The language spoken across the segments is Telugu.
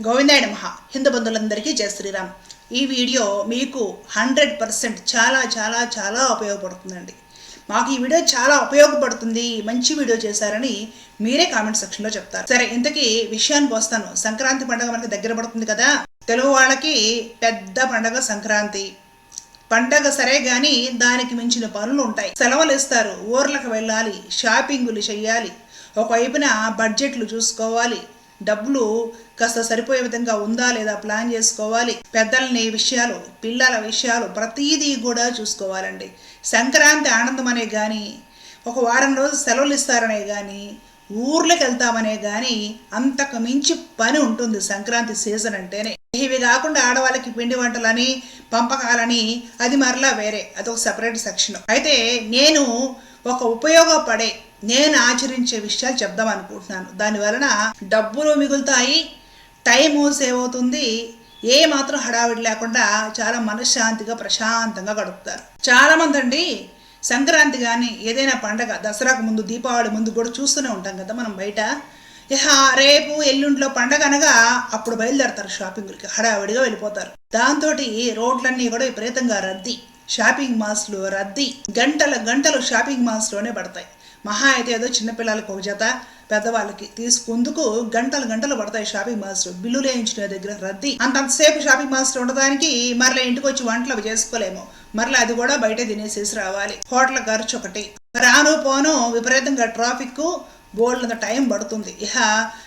గోవిందాయ నమ. హిందూ బంధువులందరికీ జయ శ్రీరామ్. ఈ వీడియో మీకు హండ్రెడ్ పర్సెంట్ చాలా చాలా చాలా ఉపయోగపడుతుందండి. మాకు ఈ వీడియో చాలా ఉపయోగపడుతుంది మంచి వీడియో చేశారని మీరే కామెంట్ సెక్షన్లో చెప్తారు. సరే ఇంతకీ విషయానికి వస్తాను సంక్రాంతి పండుగ మనకి దగ్గర పడుతుంది కదా. తెలుగు వాళ్ళకి పెద్ద పండగ సంక్రాంతి. పండగ సరే కానీ దానికి మించిన పనులు ఉంటాయి. సెలవులు ఇస్తారు. ఊర్లకు వెళ్ళాలి షాపింగులు చేయాలి ఒకవైపున బడ్జెట్లు చూసుకోవాలి. డబ్బులు కాస్త సరిపోయే విధంగా ఉందా లేదా ప్లాన్ చేసుకోవాలి. పెద్దలని విషయాలు పిల్లల విషయాలు ప్రతీదీ కూడా చూసుకోవాలండి. సంక్రాంతి ఆనందం అనే కానీ ఒక వారం రోజులు సెలవులు ఇస్తారనే కానీ ఊర్లకు వెళ్తామనే కానీ అంతకు మించి పని ఉంటుంది సంక్రాంతి సీజన్ అంటేనే. ఇవి కాకుండా ఆడవాళ్ళకి పిండి వంటలని పంపకాలని అది మరలా వేరే అదొక సపరేట్ సెక్షన్. అయితే నేను ఒక ఉపయోగపడే నేను ఆచరించే విషయాలు చెప్దాం అనుకుంటున్నాను. దాని వలన డబ్బులు మిగులుతాయి టైము సేవ్ అవుతుంది ఏ మాత్రం హడావిడి లేకుండా చాలా మనశ్శాంతిగా ప్రశాంతంగా గడుపుతారు. చాలామంది అండి సంక్రాంతి కానీ ఏదైనా పండగ దసరాకు ముందు దీపావళి ముందు కూడా చూస్తూనే ఉంటాం కదా మనం బయట. ఇహ రేపు ఎల్లుండిలో పండగ అనగా అప్పుడు బయలుదేరతారు షాపింగ్లకి హడావిడిగా వెళ్ళిపోతారు. దాంతో రోడ్లన్నీ కూడా విపరీతంగా రద్దీ. షాపింగ్ మాల్స్లో రద్దీ. గంటల గంటలు షాపింగ్ మాల్స్లోనే పడతాయి. మహా అయితే ఏదో చిన్నపిల్లలకి ఒక జత పెద్దవాళ్ళకి తీసుకుందుకు గంటలు గంటలు పడతాయి షాపింగ్ మాల్స్ బిల్లులు లేయించిన దగ్గర రద్దీ. అంతంతసేపు షాపింగ్ మాల్స్ ఉండడానికి మరలా ఇంటికి వచ్చి వంటలు చేసుకోలేము. మరలా అది కూడా బయట తినేసేసి రావాలి. హోటల్ ఖర్చు ఒకటి. రాను పోను విపరీతంగా ట్రాఫిక్ బోల్డ్ టైం పడుతుంది. ఇహ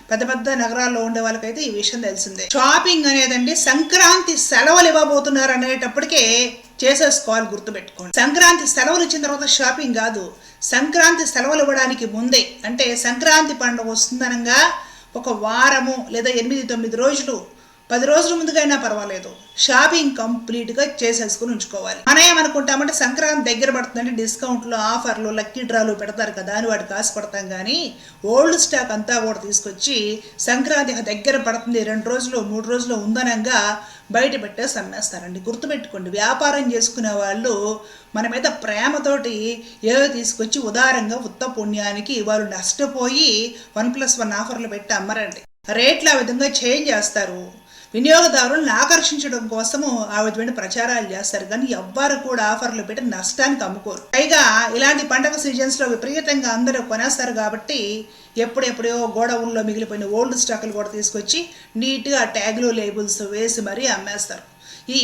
పెద్ద పెద్ద నగరాల్లో ఉండే వాళ్ళకైతే ఈ విషయం తెలిసిందే. షాపింగ్ అనేదండి సంక్రాంతి సెలవులు ఇవ్వబోతున్నారు అనేటప్పటికే చేసేసుకోవాలి గుర్తుపెట్టుకోండి. సంక్రాంతి సెలవులు ఇచ్చిన తర్వాత షాపింగ్ కాదు సంక్రాంతి సెలవులు ఇవ్వడానికి ముందే అంటే సంక్రాంతి పండుగ వస్తుందనగా ఒక వారము లేదా ఎనిమిది తొమ్మిది రోజులు పది రోజుల ముందుకైనా పర్వాలేదు. షాపింగ్ కంప్లీట్గా చేసేసుకుని ఉంచుకోవాలి. మనం ఏమనుకుంటామంటే సంక్రాంతి దగ్గర పడుతుందంటే డిస్కౌంట్లు ఆఫర్లు లక్కీ డ్రాలు పెడతారు కదా అని వాటికి ఆశపడతాం కానీ ఓల్డ్ స్టాక్ అంతా కూడా తీసుకొచ్చి సంక్రాంతి దగ్గర పడుతుంది రెండు రోజులు మూడు రోజులు ఉందనంగా బయట పెట్టేసి అమ్మేస్తారండి గుర్తుపెట్టుకోండి వ్యాపారం చేసుకునే వాళ్ళు మన మీద ప్రేమతోటి ఏదో తీసుకొచ్చి ఉదారంగా ఉత్త పుణ్యానికి వాళ్ళు నష్టపోయి వన్ ప్లస్ వన్ ఆఫర్లు పెట్టి అమ్మరండి. రేట్లు ఆ విధంగా చేంజ్ చేస్తారు. వినియోగదారులను ఆకర్షించడం కోసము ఆ ప్రచారాలు చేస్తారు. కానీ ఎవ్వరు కూడా ఆఫర్లు పెట్టి నష్టానికి అమ్ముకోరు. పైగా ఇలాంటి పండగ సీజన్స్లో విపరీతంగా అందరూ కొనేస్తారు కాబట్టి ఎప్పుడెప్పుడో గోడౌన్లో మిగిలిపోయిన ఓల్డ్ స్టాకులు కూడా తీసుకొచ్చి నీట్గా ట్యాగ్లు లేబుల్స్ వేసి మరీ అమ్మేస్తారు. ఈ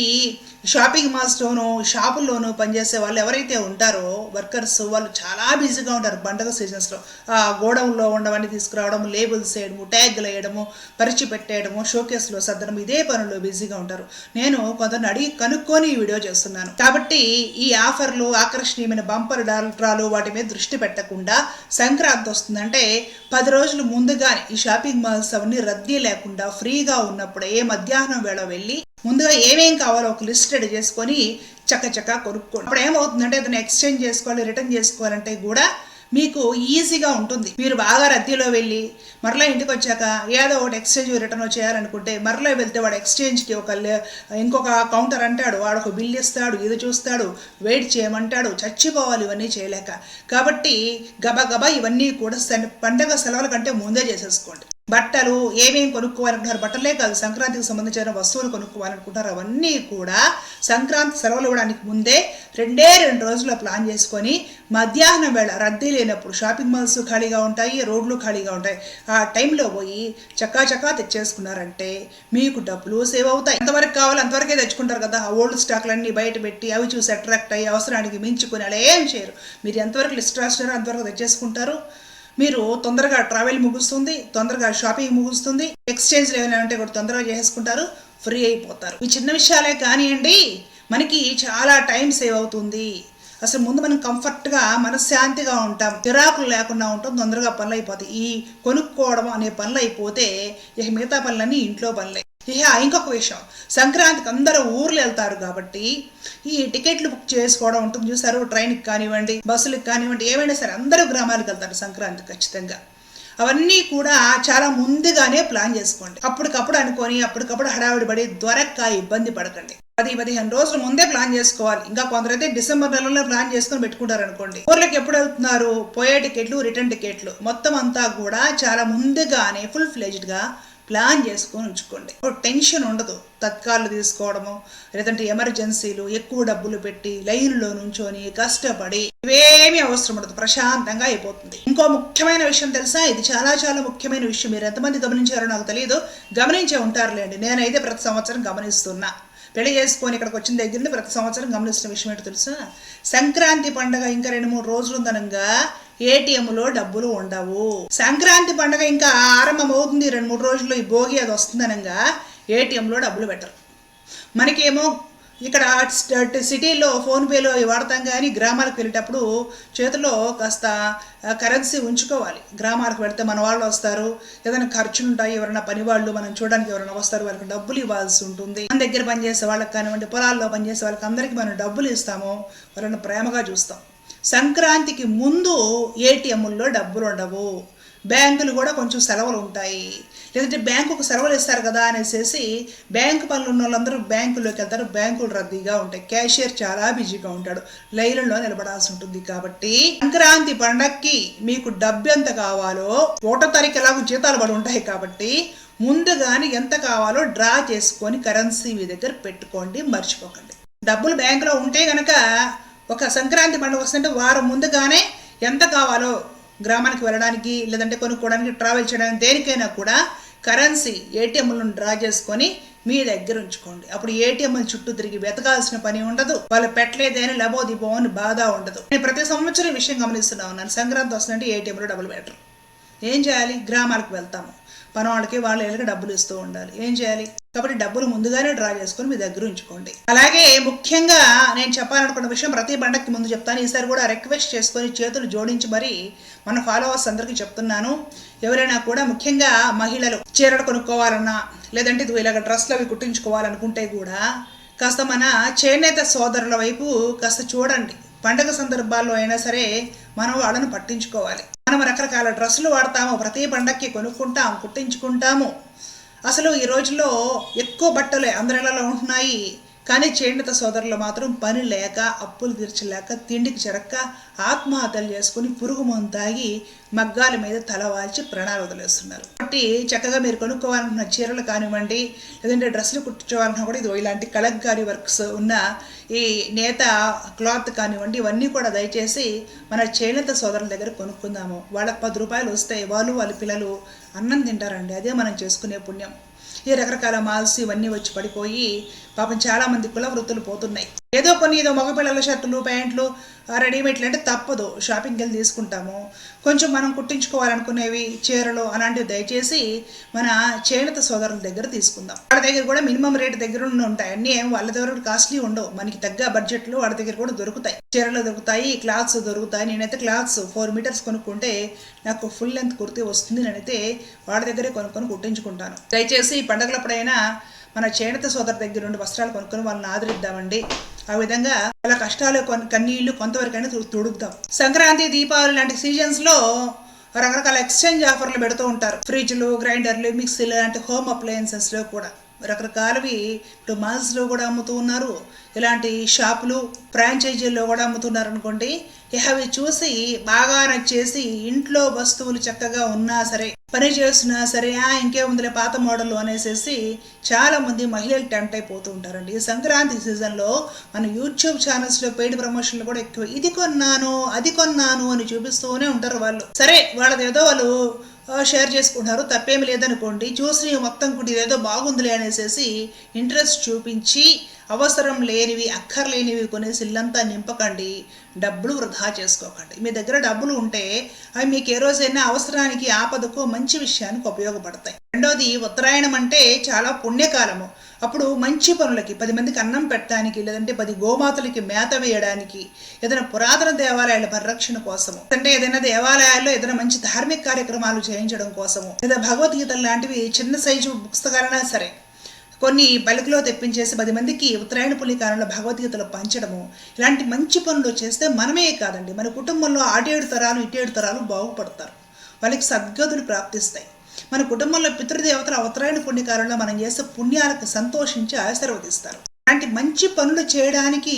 షాపింగ్ మాల్స్లోనూ షాపుల్లోనూ పనిచేసే వాళ్ళు ఎవరైతే ఉంటారో వర్కర్స్ వాళ్ళు చాలా బిజీగా ఉంటారు పండగ సీజన్స్లో ఆ గోడౌన్లో ఉండవన్నీ తీసుకురావడము లేబుల్స్ వేయడము ట్యాగ్లు వేయడము పరిచి పెట్టేయడము షోకేస్లో సర్దడం ఇదే పనుల్లో బిజీగా ఉంటారు. నేను కొందరిని అడిగి కనుక్కొని ఈ వీడియో చేస్తున్నాను. కాబట్టి ఈ ఆఫర్లు ఆకర్షణీయమైన బంపర్ డాల్ట్రాలు వాటి మీద దృష్టి పెట్టకుండా సంక్రాంతి వస్తుందంటే పది రోజులు ముందుగానే ఈ షాపింగ్ మాల్స్ అవన్నీ రద్దీ లేకుండా ఫ్రీగా ఉన్నప్పుడే మధ్యాహ్నం వేళ వెళ్ళి ముందుగా ఏమేం కావాలో ఒక లిస్ట్ రెడీ చేసుకొని చక్క కొనుక్కోండి. అప్పుడు ఏమవుతుందంటే అతను ఎక్స్చేంజ్ చేసుకోవాలి రిటర్న్ చేసుకోవాలంటే కూడా మీకు ఈజీగా ఉంటుంది. మీరు బాగా రద్దీలో వెళ్ళి మరలా ఇంటికి వచ్చాక ఏదో ఒకటి ఎక్స్చేంజ్ రిటర్న్ చేయాలనుకుంటే మరలా వెళ్తే వాడు ఎక్స్చేంజ్కి ఒక ఇంకొక కౌంటర్ అంటాడు వాడు ఒక బిల్ ఇస్తాడు ఇది చూస్తాడు వెయిట్ చేయమంటాడు చచ్చిపోవాలి ఇవన్నీ చేయలేక. కాబట్టి గబగబా ఇవన్నీ కూడా పండగ సెలవుల కంటే ముందే చేసేసుకోండి. బట్టలు ఏమేమి కొనుక్కోవాలనుకుంటారు బట్టలే కాదు సంక్రాంతికి సంబంధించిన వస్తువులు కొనుక్కోవాలనుకుంటారు అవన్నీ కూడా సంక్రాంతి సెలవులు ఇవ్వడానికి ముందే రెండే రెండు రోజుల్లో ప్లాన్ చేసుకొని మధ్యాహ్నం వేళ రద్దీ లేనప్పుడు షాపింగ్ మాల్స్ ఖాళీగా ఉంటాయి రోడ్లు ఖాళీగా ఉంటాయి. ఆ టైంలో పోయి చక్కా చక్కా తెచ్చేసుకున్నారంటే మీకు డబ్బులు సేవ్ అవుతాయి. ఎంతవరకు కావాలో అంతవరకే తెచ్చుకుంటారు కదా. ఆ ఓల్డ్ స్టాక్లన్నీ బయట పెట్టి అవి చూసి అట్రాక్ట్ అయ్యి అవసరానికి మించుకుని అలా ఏం చేయరు. మీరు ఎంతవరకు లిస్ట్ రాస్తారో అంతవరకు తెచ్చేసుకుంటారు. మీరు తొందరగా ట్రావెల్ ముగుస్తుంది తొందరగా షాపింగ్ ముగుస్తుంది ఎక్స్చేంజ్ ఏమైనా ఉంటే కూడా తొందరగా చేసుకుంటారు ఫ్రీ అయిపోతారు. ఈ చిన్న విషయాలే కానివ్వండి మనకి చాలా టైం సేవ్ అవుతుంది. అసలు ముందు మనం కంఫర్ట్గా మనశ్శాంతిగా ఉంటాం. తిరాకులు లేకుండా ఉంటాం తొందరగా పనులు అయిపోతాయి. ఈ కొనుక్కోవడం అనే పనులు అయిపోతే ఇక మిగతా పనులన్నీ ఇంట్లో పనులే. ఇక ఇంకొక విషయం. సంక్రాంతికి అందరూ ఊర్లు వెళ్తారు కాబట్టి ఈ టికెట్లు బుక్ చేసుకోవడం ఉంటుంది చూసారు ట్రైన్కి కానివ్వండి బస్సులకు కానివ్వండి ఏమైనా సరే అందరూ గ్రామాలకు వెళ్తారు సంక్రాంతి ఖచ్చితంగా. అవన్నీ కూడా చాలా ముందుగానే ప్లాన్ చేసుకోండి. అప్పటికప్పుడు అనుకొని అప్పటికప్పుడు హడావిడి పడి దొరక్క ఇబ్బంది పడకండి. పది పదిహేను రోజుల ముందే ప్లాన్ చేసుకోవాలి. ఇంకా కొందరైతే డిసెంబర్ నెలలో ప్లాన్ చేసుకొని పెట్టుకుంటారు అనుకోండి. ఊర్లకు ఎప్పుడు వెళ్తున్నారు? పోయే టికెట్లు రిటర్న్ టికెట్లు. మొత్తం అంతా కూడా చాలా ముందుగానే ఫుల్ ఫ్లెజ్డ్గా ప్లాన్ చేసుకొని ఉంచుకోండి. టెన్షన్ ఉండదు. తత్కాలు తీసుకోవడము లేదంటే ఎమర్జెన్సీలు ఎక్కువ డబ్బులు పెట్టి లైన్లో నుంచొని కష్టపడి ఇవేమీ అవసరం ఉండదు. ప్రశాంతంగా అయిపోతుంది. ఇంకో ముఖ్యమైన విషయం తెలుసా? ఇది చాలా చాలా ముఖ్యమైన విషయం. మీరు ఎంతమంది గమనించారో నాకు తెలియదు గమనించే ఉంటారులేండి. నేనైతే ప్రతి సంవత్సరం గమనిస్తున్నా. పెళ్ళి చేసుకొని ఇక్కడికి వచ్చిన దగ్గర నుండి ప్రతి సంవత్సరం గమనిస్తున్న విషయం ఏంటో తెలుసా? సంక్రాంతి పండగ ఇంకా రెండు మూడు రోజులు ఉందనంగా ఏటీఎంలో డబ్బులు ఉండవు. సంక్రాంతి పండగ ఇంకా ఆరంభం అవుతుంది. రెండు మూడు రోజుల్లో ఈ భోగి అది వస్తుందనంగా ఏటీఎంలో డబ్బులు పెట్టరు. మనకేమో ఇక్కడ అటు- సిటీలో ఫోన్పేలో వాడతాం కానీ గ్రామాలకు వెళ్ళేటప్పుడు చేతిలో కాస్త కరెన్సీ ఉంచుకోవాలి. గ్రామాలకు వెళితే మన వాళ్ళు వస్తారు. ఏదైనా ఖర్చులు ఉంటాయి ఎవరైనా పని వాళ్ళు మనం చూడడానికి ఎవరైనా వస్తారు వాళ్ళకి డబ్బులు ఇవ్వాల్సి ఉంటుంది. మన దగ్గర పనిచేసే వాళ్ళకి కానివ్వండి పొలాల్లో పనిచేసే వాళ్ళకి అందరికీ మనం డబ్బులు ఇస్తాము వాళ్ళని ప్రేమగా చూస్తాం. సంక్రాంతికి ముందు ఏటీఎంల్లో డబ్బులు ఉండవు. బ్యాంకులు కూడా కొంచెం సెలవులు ఉంటాయి. లేదంటే బ్యాంకుకు సెలవులు ఇస్తారు కదా అనేసి బ్యాంకు పనులు ఉన్న వాళ్ళందరూ బ్యాంకులోకి వెళ్తారు. బ్యాంకులు రద్దీగా ఉంటాయి. క్యాషియర్ చాలా బిజీగా ఉంటాడు. లైన్లో నిలబడాల్సి ఉంటుంది కాబట్టి సంక్రాంతి పండక్కి మీకు డబ్బు ఎంత కావాలో ఒకటో తారీఖు ఎలాగో జీతాలు పడి ఉంటాయి కాబట్టి ముందుగానే ఎంత కావాలో డ్రా చేసుకొని కరెన్సీ మీ దగ్గర పెట్టుకోండి మర్చిపోకండి. డబ్బులు బ్యాంకులో ఉంటే కనుక ఒక సంక్రాంతి పండుగ వస్తుంటే వారం ముందుగానే ఎంత కావాలో గ్రామానికి వెళ్ళడానికి లేదంటే కొనుక్కోవడానికి ట్రావెల్ చేయడానికి దేనికైనా కూడా కరెన్సీ ఏటీఎంలను డ్రా చేసుకొని మీ దగ్గర ఉంచుకోండి. అప్పుడు ఏటీఎంల చుట్టూ తిరిగి వెతకాల్సిన పని ఉండదు. వాళ్ళు పెట్టలేదని లబోదిబో అని బాధ ఉండదు. నేను ప్రతి సంవత్సరం విషయం గమనిస్తున్నా ఉన్నాను సంక్రాంతి వస్తుందంటే ఏటీఎంలో డబ్బులు పెట్టరు ఏం చేయాలి? గ్రామాలకు వెళ్తాము. పని వాళ్ళకి వాళ్ళ ఇళ్ళకి డబ్బులు ఇస్తూ ఉండాలి. ఏం చేయాలి? కాబట్టి డబ్బులు ముందుగానే డ్రా చేసుకొని మీ దగ్గర ఉంచుకోండి. అలాగే ముఖ్యంగా నేను చెప్పాలనుకున్న విషయం ప్రతి పండక్కి ముందు చెప్తాను. ఈసారి కూడా రిక్వెస్ట్ చేసుకొని చేతులు జోడించి మరి మన ఫాలోవర్స్ అందరికీ చెప్తున్నాను. ఎవరైనా కూడా ముఖ్యంగా మహిళలు చీరలు కొనుక్కోవాలన్నా లేదంటే ఇది ఇలాగ డ్రెస్లు అవి కుట్టించుకోవాలనుకుంటే కూడా కాస్త మన చేనేత సోదరుల వైపు కాస్త చూడండి. పండగ సందర్భాల్లో అయినా సరే మనం వాళ్ళను పట్టించుకోవాలి. మనం రకరకాల డ్రెస్సులు వాడతాము ప్రతి పండక్కి కొనుక్కుంటాం కుట్టించుకుంటాము. అసలు ఈ రోజుల్లో ఎక్కువ బట్టలే అందరిలో ఉంటున్నాయి. కానీ చేనేత సోదరులు మాత్రం పని లేక అప్పులు తీర్చలేక తిండికి చెరక్క ఆత్మహత్యలు చేసుకుని పురుగు మందు తాగి మగ్గాల మీద తల వాల్చి ప్రాణాలు వదిలేస్తున్నారు. కాబట్టి చక్కగా మీరు కొనుక్కోవాలనుకున్న చీరలు కానివ్వండి లేదంటే డ్రెస్సులు కుట్టించుకోవాలన్నా కూడా ఇది ఇలాంటి కలంకారీ వర్క్స్ ఉన్న ఈ నేత క్లాత్ కానివ్వండి ఇవన్నీ కూడా దయచేసి మన చేనేత సోదరుల దగ్గర కొనుక్కుందాము. వాళ్ళకి పది రూపాయలు వస్తాయి వాళ్ళు వాళ్ళ పిల్లలు అన్నం తింటారండి. అదే మనం చేసుకునే పుణ్యం. ఈ రకరకాల మాల్స్ ఇవన్నీ వచ్చి పడిపోయి పాపం చాలా మంది కుల వృత్తులు పోతున్నాయి. ఏదో కొన్ని ఏదో మగపిల్లల షర్టులు ప్యాంట్లు రెడీమేడ్లు అంటే తప్పదు. షాపింగ్కి వెళ్ళి తీసుకుంటాము. కొంచెం మనం కుట్టించుకోవాలనుకునేవి చీరలు అలాంటివి దయచేసి మన చేనేత సోదరుల దగ్గర తీసుకుందాం. వాళ్ళ దగ్గర కూడా మినిమం రేట్ దగ్గర ఉంటాయి. అన్నీ ఏం వాళ్ళ దగ్గర కాస్ట్లీ ఉండవు. మనకి తగ్గ బడ్జెట్లు వాళ్ళ దగ్గర కూడా దొరుకుతాయి. చీరలు దొరుకుతాయి క్లాత్స్ దొరుకుతాయి. నేనైతే క్లాత్స్ ఫోర్ మీటర్స్ కొనుక్కుంటే నాకు ఫుల్ లెంత్ కుర్తీ వస్తుంది. నేనైతే వాళ్ళ దగ్గరే కొనుక్కొని కుట్టించుకుంటాను. దయచేసి ఈ పండగలప్పుడైనా మన చేనేత సోదరు దగ్గర నుండి వస్త్రాలు కొనుక్కొని వాళ్ళని ఆదరిద్దామండి. ఆ విధంగా వాళ్ళ కష్టాలు కొన్ని కన్నీళ్ళు కొంతవరకైనా తుడుద్దాం సంక్రాంతి దీపావళి లాంటి సీజన్స్లో రకరకాల ఎక్స్చేంజ్ ఆఫర్లు పెడుతూ ఉంటారు. ఫ్రిడ్జ్లు గ్రైండర్లు మిక్సీలు లాంటి హోమ్ అప్లయన్సెస్లో కూడా. రకరకాలవి ఇప్పుడు మాల్స్లో లో కూడా అమ్ముతూ ఉన్నారు. ఇలాంటి షాపులు ఫ్రాంచైజీల్లో కూడా అమ్ముతున్నారు అనుకోండి అవి చూసి బాగా నచ్చేసి ఇంట్లో వస్తువులు చక్కగా ఉన్నా సరే పని చేస్తున్నా సరే ఆ ఇంకేముందిలే పాత మోడల్ అనేసేసి చాలామంది మహిళలు టెంప్ట్ అయిపోతూ ఉంటారండి. ఈ సంక్రాంతి సీజన్లో మన యూట్యూబ్ ఛానల్స్లో పెయిడ్ ప్రమోషన్లు కూడా ఎక్కువ. ఇది కొన్నాను అది కొన్నాను అని చూపిస్తూనే ఉంటారు వాళ్ళు. సరే వాళ్ళది ఏదో వాళ్ళు షేర్ చేసుకుంటున్నారు తప్పేమి లేదనుకోండి చూసి మొత్తం కూడా ఇదేదో బాగుందిలే అనేసి ఇంట్రెస్ట్ చూపించి అవసరం లేనివి అక్కర్లేనివి కొనేసి ఇల్లంతా నింపకండి డబ్బులు వృధా చేసుకోకండి. మీ దగ్గర డబ్బులు ఉంటే అవి మీకు ఏ రోజైనా అవసరానికి ఆపదకు మంచి విషయానికి ఉపయోగపడతాయి. రెండోది ఉత్తరాయణం అంటే చాలా పుణ్యకాలము. అప్పుడు మంచి పనులకి పది మందికి అన్నం పెట్టడానికి లేదంటే పది గోమాతలకి మేత వేయడానికి ఏదైనా పురాతన దేవాలయాల పరిరక్షణ కోసము అంటే ఏదైనా దేవాలయాల్లో ఏదైనా మంచి ధార్మిక కార్యక్రమాలు చేయించడం కోసము లేదా భగవద్గీతలు లాంటివి చిన్న సైజు పుస్తకాలైనా సరే కొన్ని బల్క్లో తెప్పించేసి పది మందికి ఉత్తరాయణ పులికాలంలో భగవద్గీతలు పంచడము. ఇలాంటి మంచి పనులు చేస్తే మనమే కాదండి. మన కుటుంబంలో అటేడు తరాలు ఇటేడు తరాలు బాగుపడతారు. వాళ్ళకి సద్గతులు ప్రాప్తిస్తాయి. మన కుటుంబంలో పితృదేవతల ఉత్తరాయణ పుణ్యకాలంలో మనం చేసే పుణ్యాలకు సంతోషించి ఆశీర్వదిస్తారు. అలాంటి మంచి పనులు చేయడానికి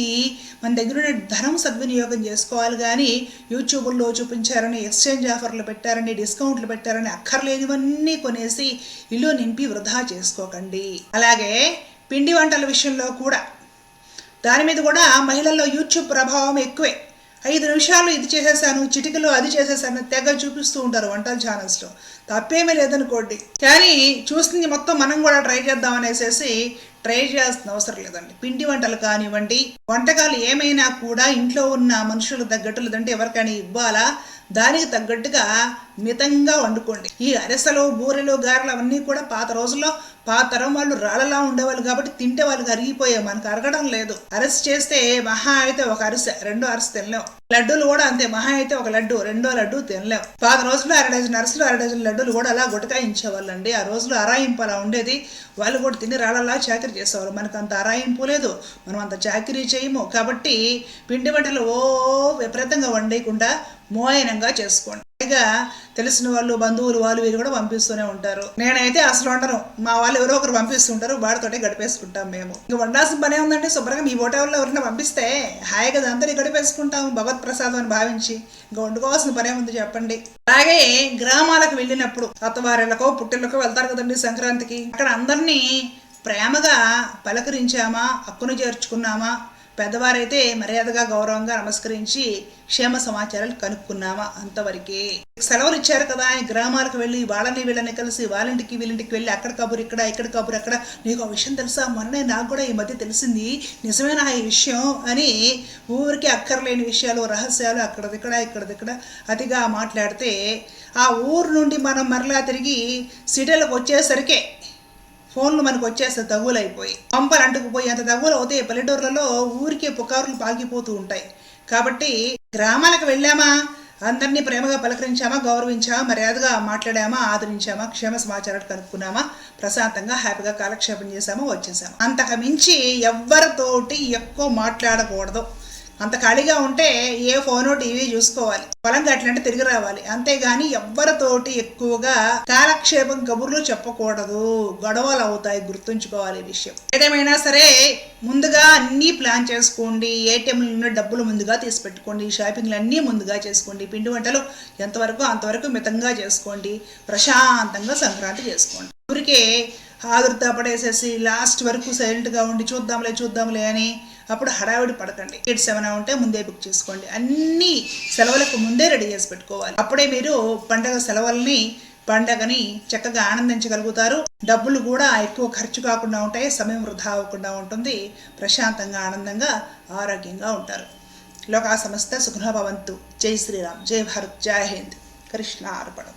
మన దగ్గర ఉన్న ధనం సద్వినియోగం చేసుకోవాలి కానీ యూట్యూబ్లో చూపించారని ఎక్స్చేంజ్ ఆఫర్లు పెట్టారని డిస్కౌంట్లు పెట్టారని అక్కర్లేనివన్నీ కొనేసి ఇల్లు నింపి వృధా చేసుకోకండి. అలాగే పిండి వంటల విషయంలో కూడా దాని మీద కూడా మహిళల్లో యూట్యూబ్ ప్రభావం ఎక్కువే. ఐదు నిమిషాలు ఇది చేసేసాను చిటికలో అది చేసేసాను తెగ చూపిస్తూ ఉంటారు వంటల ఛానల్స్లో తప్పేమీ లేదనుకోండి. కానీ చూస్తుంది మొత్తం మనం కూడా ట్రై చేద్దాం అనేసి ట్రై చేయాల్సిన అవసరం లేదండి. పిండి వంటలు కానివ్వండి వంటకాలు ఏమైనా కూడా ఇంట్లో ఉన్న మనుషులకు తగ్గట్టు లేదంటే ఎవరికైనా ఇవ్వాలా? దానికి తగ్గట్టుగా మితంగా వండుకోండి. ఈ అరెసలు బూరెలు గారెలు అవన్నీ కూడా పాత రోజుల్లో పాతరం వాళ్ళు రాళ్ళలా ఉండేవాళ్ళు కాబట్టి తింటే వాళ్ళకి అరిగిపోయాయి మనకు అరగడం లేదు. అరెస్ చేస్తే మహా అయితే ఒక అరిసె రెండో అరిసె తినలేం. లడ్డూలు కూడా అంతే మహా అయితే ఒక లడ్డు రెండో లడ్డు తినలేం. పాత రోజుల్లో అర డజన్ అరసలు అర డజన్ లడ్డూలు కూడా అలా గుటకాయించేవాళ్ళండి. ఆ రోజుల్లో అరాయింపు అలా ఉండేది. వాళ్ళు కూడా తిని రాళ్ళలా చాకరీ చేసేవారు మనకు అంత అరాయింపు లేదు. మనం అంత చాకరీ చేయము. కాబట్టి పిండి వంటలు ఓ విపరీతంగా వండేయకుండా మోయనంగా చేసుకోండి. పైగా తెలిసిన వాళ్ళు బంధువులు వాళ్ళు వీరు కూడా పంపిస్తూనే ఉంటారు. నేనైతే అసలు వండను. మా వాళ్ళు ఎవరో ఒకరు పంపిస్తుంటారు వాడితోటే గడిపేసుకుంటాం మేము. ఇంకా వండాల్సిన పనే ఉందంటే శుభ్రంగా మీ ఓటర్లో ఎవరైనా పంపిస్తే హాయిగా దాంతో గడిపేసుకుంటాం భగవత్ ప్రసాదం అని భావించి. ఇంకా వండుకోవాల్సిన పనే ఉంది చెప్పండి? అలాగే గ్రామాలకు వెళ్ళినప్పుడు అత్తవారిళ్ళకో పుట్టిళ్ళకో వెళ్తారు కదండి సంక్రాంతికి. అక్కడ అందరినీ ప్రేమగా పలకరించామా అక్కును చేర్చుకున్నామా? పెద్దవారైతే మర్యాదగా గౌరవంగా నమస్కరించి క్షేమ సమాచారాలు కనుక్కున్నామా అంతవరకే. సెలవులు ఇచ్చారు కదా ఆయన గ్రామాలకు వెళ్ళి వాళ్ళని వీళ్ళని కలిసి వాళ్ళింటికి వీళ్ళింటికి వెళ్ళి అక్కడ కబురు ఇక్కడ ఇక్కడ కబురు అక్కడ. నీకు ఆ విషయం తెలుసా? మొన్నే నాకు కూడా ఈ మధ్య తెలిసింది. నిజమేనా ఆ విషయం? అని ఊరికి అక్కర్లేని విషయాలు రహస్యాలు అక్కడదిక్కడ ఇక్కడదిక్కడ అతిగా మాట్లాడితే ఆ ఊరు నుండి మనం మరలా తిరిగి సిటీలకు వచ్చేసరికే ఫోన్లు మనకు వచ్చేస్తే తగులు పంపలు అంటుకుపోయి అంత తగులు అవుతాయి. పల్లెటూర్లలో ఊరికే పుకారులు పాకిపోతూ ఉంటాయి. కాబట్టి గ్రామాలకు వెళ్ళామా? అందరినీ ప్రేమగా పలకరించామా? గౌరవించామా? మర్యాదగా మాట్లాడామా? ఆదరించామా? క్షేమ సమాచారాలు కనుక్కున్నామా? ప్రశాంతంగా హ్యాపీగా కాలక్షేపం చేసామా వచ్చేసామా అంతకు మించి ఎవ్వరితోటి ఎక్కువ మాట్లాడకూడదు. అంత ఖాళీగా ఉంటే ఏ ఫోను టీవీ చూసుకోవాలి. పొలం గట్లంటే తిరిగి రావాలి. అంతేగాని ఎవ్వరితోటి ఎక్కువగా కాలక్షేపం కబుర్లు చెప్పకూడదు. గొడవలు అవుతాయి గుర్తుంచుకోవాలి విషయం. ఏదేమైనా సరే ముందుగా అన్నీ ప్లాన్ చేసుకోండి. ఏటీఎంలు ఉన్న డబ్బులు ముందుగా తీసి పెట్టుకోండి. షాపింగ్లు అన్నీ ముందుగా చేసుకోండి. పిండి వంటలు ఎంతవరకు అంతవరకు మితంగా చేసుకోండి. ప్రశాంతంగా సంక్రాంతి చేసుకోండి. ఊరికే ఆదుర్తా పడేసేసి లాస్ట్ వరకు సైలెంట్గా ఉండి చూద్దాంలే చూద్దాంలే అని అప్పుడు హడావిడి పడకండి. టికెట్స్ ఏమైనా ఉంటే ముందే బుక్ చేసుకోండి. అన్ని సెలవులకు ముందే రెడీ చేసి పెట్టుకోవాలి. అప్పుడే మీరు పండగ సెలవుల్ని పండగని చక్కగా ఆనందించగలుగుతారు. డబ్బులు కూడా ఎక్కువ ఖర్చు కాకుండా ఉంటాయి సమయం వృధా అవ్వకుండా ఉంటుంది. ప్రశాంతంగా ఆనందంగా ఆరోగ్యంగా ఉంటారు. లోకా సమస్త సుఖభవంతు జై శ్రీరామ్. జై భారత్. జై హింద్. కృష్ణ అర్పణం